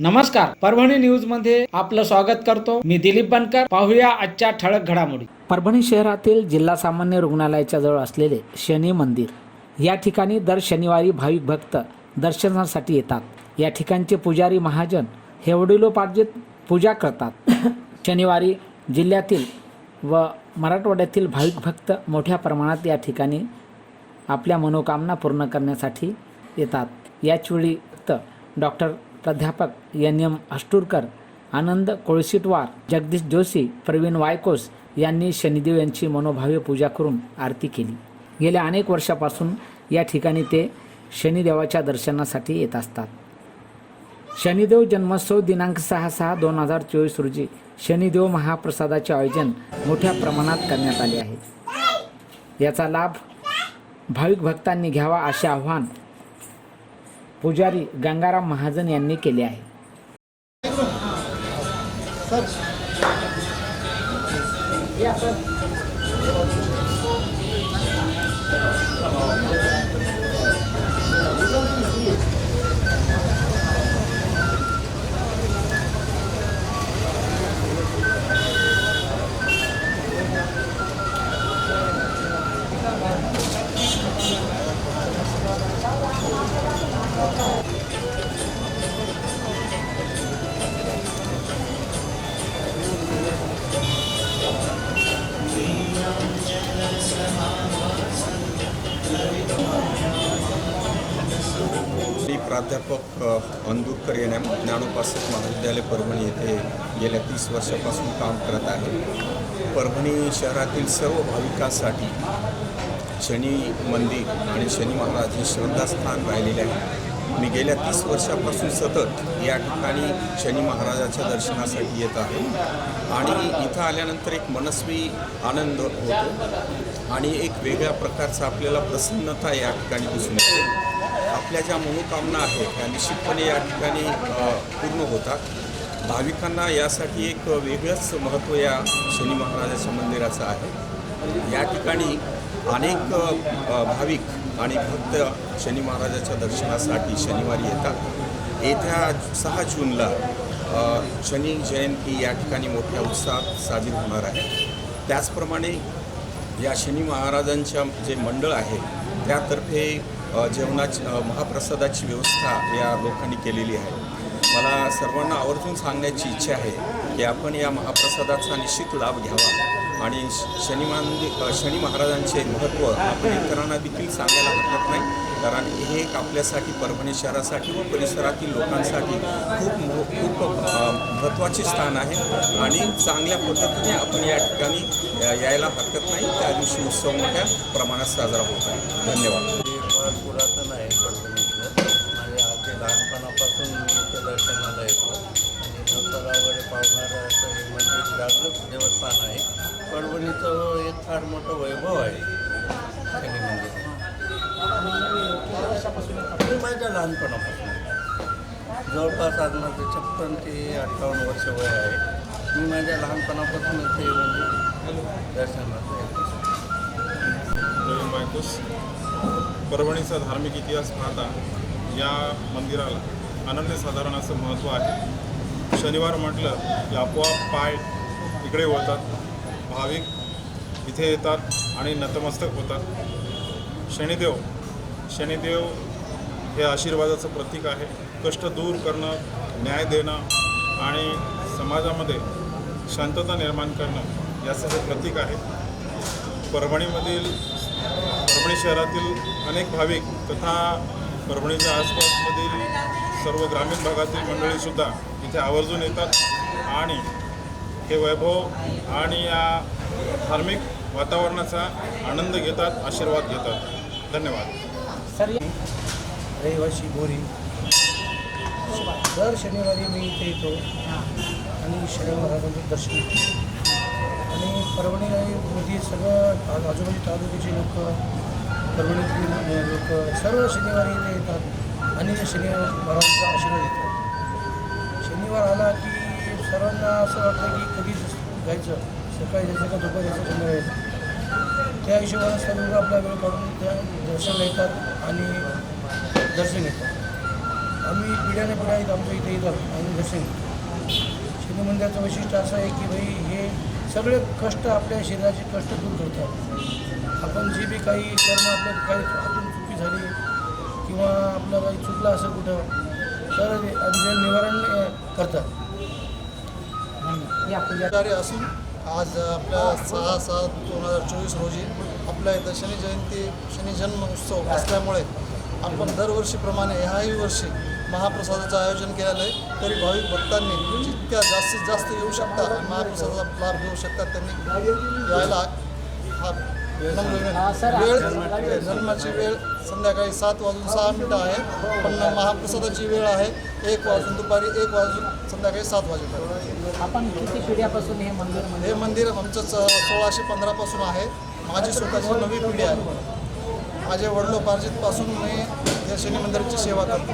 नमस्कार परभणी न्यूजमध्ये आपलं स्वागत करतो. मी दिलीप बनकर पाहूया आजच्या ठळक घडामोडी. परभणी शहरातील जिल्हा सामान्य रुग्णालयाच्या जवळ असलेले शनी मंदिर. या ठिकाणी दर शनिवारी भाविक भक्त दर्शनासाठी येतात. या ठिकाणचे पुजारी महाजन हे वडिलोपार्जित पूजा करतात. शनिवारी जिल्ह्यातील व मराठवाड्यातील भाविक भक्त मोठ्या प्रमाणात या ठिकाणी आपल्या मनोकामना पूर्ण करण्यासाठी येतात. याचवेळी फक्त डॉक्टर प्राध्यापक एन एम अष्टूरकर आनंद कोळशीटवार जगदीश जोशी प्रवीण वायकोस यांनी शनिदेव यांची मनोभावे पूजा करून आरती केली. गेल्या अनेक वर्षापासून या ठिकाणी ते शनिदेवाच्या दर्शनासाठी येत असतात. शनिदेव जन्मोत्सव दिनांक सहा सहा दोन हजार चोवीस रोजी शनिदेव महाप्रसादाचे आयोजन मोठ्या प्रमाणात करण्यात आले आहे. याचा लाभ भाविक भक्तांनी घ्यावा असे आव्हान पुजारी गंगाराम महाजन यांनी केले आहे. मी प्राध्यापक अंदूरकर यांना ज्ञानोपासक महाविद्यालय परभणी येथे गेल्या तीस वर्षापासून काम करत आहे. परभणी शहरातील सर्व भाविकांसाठी शनी मंदिर आणि शनी महाराज हे श्रद्धास्थान राहिलेले आहे. मी गेल्या तीस वर्षापासून सतत या ठिकाणी शनी महाराजाच्या दर्शनासाठी येत आहे. आणि इथं आल्यानंतर एक मनस्वी आनंद होतो आणि एक वेगळ्या प्रकारचा आपल्याला प्रसन्नता या ठिकाणी दिसून येते. आपल्या ज्या मनोकामना आहेत त्या निश्चितपणे या ठिकाणी पूर्ण होतात. भाविकांना यासाठी एक वेगळंच महत्त्व या शनी महाराजाच्या मंदिराचं आहे. या ठिकाणी अनेक भाविक आणि भक्त शनी महाराजाच्या दर्शनासाठी शनिवारी येतात. येत्या सहा जूनला शनी जयंती या ठिकाणी मोठ्या उत्साहात साजरी होणार आहे. त्याचप्रमाणे या शनी महाराजांच्या जे मंडळ आहे त्यातर्फे जेवणाची महाप्रसादाची व्यवस्था या लोकांनी केलेली आहे. मला सर्वांना आवर्जून सांगण्याची इच्छा आहे की आपण या महाप्रसादाचा निश्चित लाभ घ्यावा आणि श- शनी शनी महाराजांचे महत्त्व आपण इतरांना देखील सांगायला हरकत नाही. कारण हे एक आपल्यासाठी परभणी शहरासाठी व परिसरातील लोकांसाठी खूप मो खूप महत्त्वाचे स्थान आहे आणि चांगल्या पद्धतीने आपण या ठिकाणी यायला हरकत नाही. त्या दिवशी उत्सव मोठ्या प्रमाणात साजरा होत आहे. धन्यवाद. हे फार पुरातन आहे परभणीतलं माझ्या अगदी लहानपणापासून मी इथं दर्शनाला येतो. आणि नवसाला पावणारं असं हे मंदिर जागृत देवस्थान आहे. परभणीचं एक फार मोठं वैभव आहे शनी मंदिर. मी माझ्या लहानपणापासून. जवळपास आज माझं छप्पन ते अठ्ठावन्न वर्ष वय आहे. मी माझ्या लहानपणापासून इथे म्हणजे दर्शनाला येतो. परभणीचा धार्मिक इतिहास पाहता या मंदिराला अनन्यसाधारण असं महत्त्व आहे. शनिवार म्हटलं की आपोआप पाय इकडे वळतात भाविक इथे येतात आणि नतमस्तक होतात. शनिदेव शनिदेव हे आशीर्वादाचं प्रतीक आहे. कष्ट दूर करणं न्याय देणं आणि समाजामध्ये शांतता निर्माण करणं याचं हे प्रतीक आहे. परभणीमधील परभणी शहरातील अनेक भाविक तथा परभणीच्या आसपासमधील सर्व ग्रामीण भागातील मंडळीसुद्धा इथे आवर्जून येतात. आणि हे वैभव आणि या धार्मिक वातावरणाचा आनंद घेतात आशीर्वाद घेतात. धन्यवाद. सर रहिवाशी गोरी दर शनिवारी मी इथे येतो. आणि शनिवार महाराजांचं दर्शन घेतो. आणि परभणी मध्ये सगळं आजूबाजू तालुक्याचे लोक परभणीतील लोक सर्व शनिवारी इथे येतात. आणि शनिवारांचा आशीर्वाद येतात शनिवार आला की सर्वांना असं वाटतं की कधीच जायचं. सकाळी जायचं का दुपारी जायचं का मिळेल त्या हिशोबाने सर्व आपला वेळ काढून त्या दर्शन येतात आणि दर्शन घेतात. आम्ही पिढ्याने पिढ्या येत आमच्या इथे येतात आणि दर्शन शनी मंदिराचं वैशिष्ट्य असं आहे की भाई हे सगळे कष्ट आपल्या शरीराचे कष्ट दूर करतात. आपण जे बी काही कर्म आपल्या काही हातून चुकी झाली किंवा आपलं काही चुकलं असं कुठं तर ते निवारण करतात. असून आज आपल्या सहा सात दोन हजार चोवीस रोजी आपल्या इथं शनी जयंती शनी जन्म उत्सव असल्यामुळे आपण दरवर्षीप्रमाणे ह्याही वर्षी महाप्रसादाचं आयोजन केलेलं आहे. तरी भाविक भक्तांनी जितक्या जास्तीत जास्त येऊ शकतात महाप्रसादाचा लाभ घेऊ शकतात त्यांनी यायला हा वेळ जन्माची वेळ संध्याकाळी सात वाजून सहा मिनटं आहे. पण महाप्रसादाची वेळ आहे. एक वाजून दुपारी एक वाजून संध्याकाळी सात वाजेपर्यंत. आपण किती पिढ्यापासून हे मंदिर हे मंदिर आमचं सोळाशे पंधरापासून आहे. माझी स्वतःची नवी पिढी आहे. माझे वडिलोपार्जितपासून मी या शनी मंदिराची सेवा करतो.